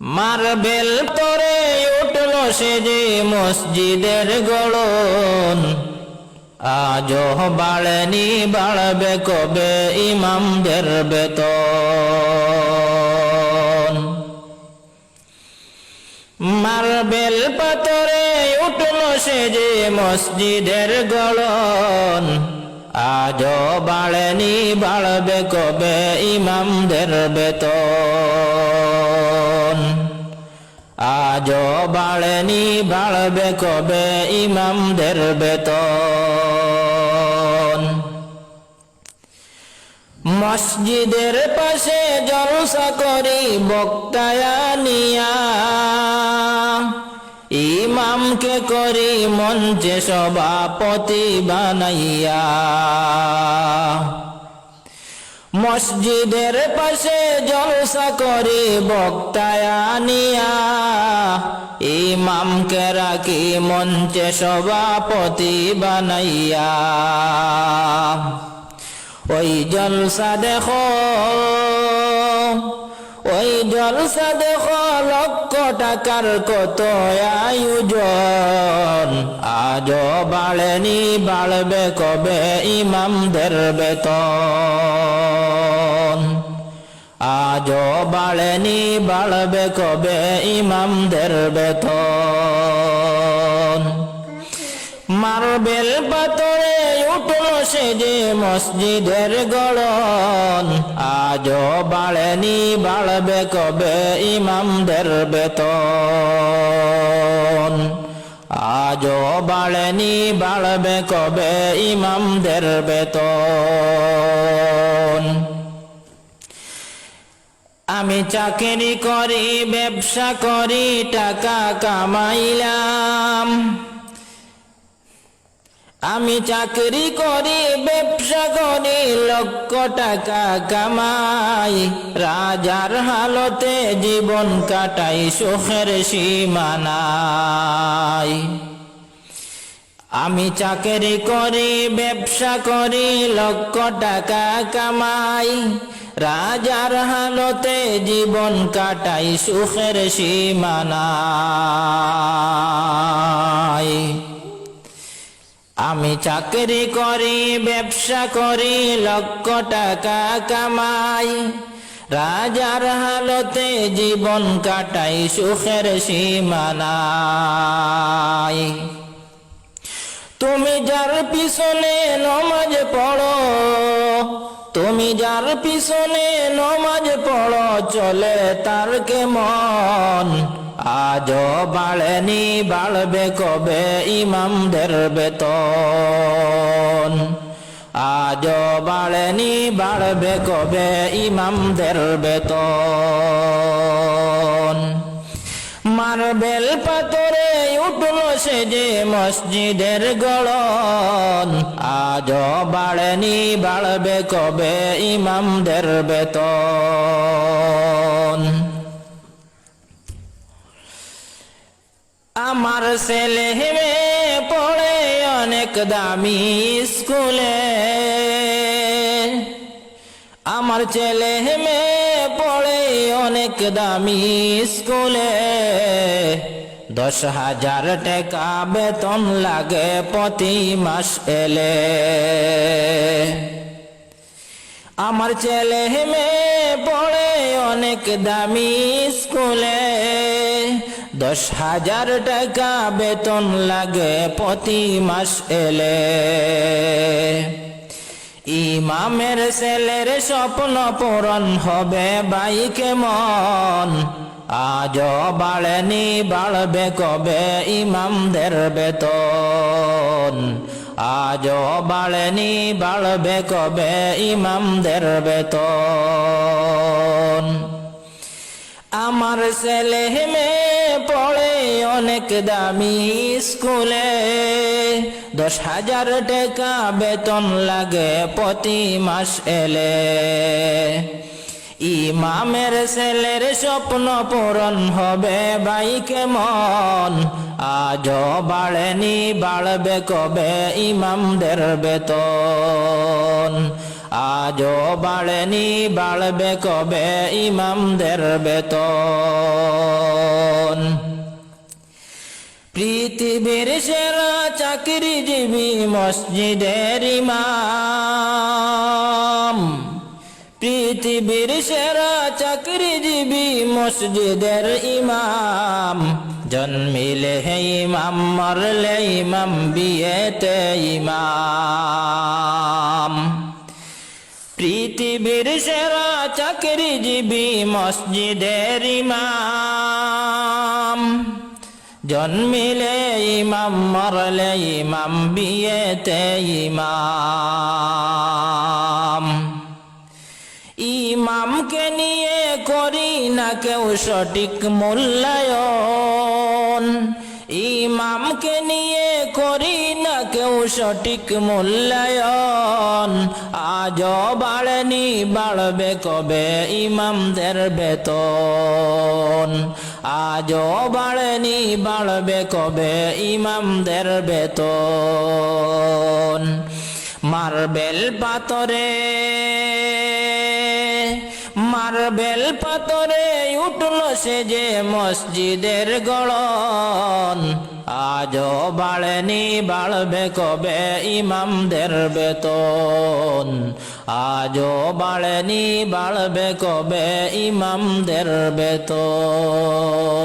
Marble তরে উঠল সে যে মসজিদের গড়ন। আজ বাড়েনি, বাড়বে কবে ইমামদের বেতন। মার্বেল পাতরে উঠল সে যে মসজিদের গড়ন। আজ বাড়েনি, বাড়বে কবে ইমামদের বেতন। আজও বাড়েনি বাড়বে কবে ইমামদের বেতন? মসজিদের পাশে জলসা করি বক্তায়া নিয়া। ইমামকে করি মঞ্চে সভাপতি বানাইয়া। মসজিদের পাশে জলসা করে বক্তায়ানিয়া ইমামকে রাখি মঞ্চে সভাপতি বানাইয়া। ওই জলসা দেখো ওই জলসা দেখো লক্ষ টাকার কত আয়োজন? আজও বাড়েনি বাড়বে কবে ইমামদের বেতন? আজ বাড়েনি বাড়বে কবে ইমামদের বেতন? মার্বেল পাতরে উঠল সে যে মসজিদের গড়ন। আজও বাড়েনি, বাড়বে কবে ইমামদের বেতন? আজও বাড়েনি, বাড়বে কবে ইমামদের বেতন? আমি চাকরি করি, ব্যবসা করি, টাকা কামাইলাম। আমি চাকরি করি, ব্যবসা করি, লক্ষ টাকা কামাই। রাজার হালতে জীবন কাটাই, সুখের সীমানাই আমি চাকরি করি, ব্যবসা করি, লক্ষ টাকা কামাই। রাজার হালতে জীবন কাটাই, সুখের সীমানাই আমি চাকরি করি, ব্যবসা করি, লক্ষ টাকা কামাই। রাজার হালতে জীবন কাটাই, সুখের সীমানাই তুমি যার পিছনে নমাজ পড়ো, তুমি যার পিছনে নমাজ পড়ো, চলে তার কেমন? আজও বাড়েনি বাড়বে কবে ইমামদের বেতন? আজও বাড়েনি বাড়বে কবে ইমামদের বেতন? মার্বেল পাতরে উঠল সে যে মসজিদের গড়ন। আজও বাড়েনি বাড়বে কবে ইমামদের বেতন? আমার ছেলে মেয়ে পড়ে অনেক দামি স্কুলে। আমার ছেলে মেয়ে পড়ে অনেক দামি স্কুলে। দশ হাজার টাকা বেতন লাগে প্রতি মাস এলে। আমার ছেলে মেয়ে পড়ে অনেক দামি স্কুলে। দশ হাজার টাকা বেতন লাগে প্রতি মাস এলে। ইমামের ছেলের স্বপ্ন পূরণ হবে বাই মন। আজও বাড়েনি, বাড়বে কবে ইমামদের বেতন? আজও বাড়েনি বাড়বে কবে ইমামদের বেতন? আমার ছেলে মেয়ে পড়ে অনেক দামি স্কুলে। দশ হাজার টাকা বেতন লাগে প্রতি মাস এলে। ইমামের ছেলের স্বপ্ন পূরণ হবে বাই কেমন? আজও বাড়েনি, বাড়বে কবে ইমামদের বেতন? আজও বাড়েনি, বাড়বে কবে ইমামদের বেতন? পৃথিবীর সেরা চাকরিজীবী মসজিদের ইমাম। পৃথিবীর সেরা চাকরিজীবী মসজিদের ইমাম। জন্মিলে হে ইমাম, মরলে ইমাম, বিয়েতে ইমাম। পৃথিবীর সেরা চাকরিজীবী মসজিদের ইমাম। জন্মিলে ইমাম, মরলে ইমাম, বিয়েতে ইমাম। ইমামকে নিয়ে করি না কেউ সঠিক মূল্যায়ন। ইমামকে নিয়ে করি না কেউ সঠিক মূল্যায়ন। আজ বাড়েনি, বাড়বে কবে ইমামদের বেতন? আজ বাড়েনি, বাড়বে কবে ইমামদের বেতন? মার্বেল পাতরে মার্বেল পাতরে উঠল সে যে মসজিদের গড়ন। আজও বাড়েনি, বাড়বে কবে ইমামদের বেতন। আজও বাড়েনি, বাড়বে কবে ইমামদের বেতন।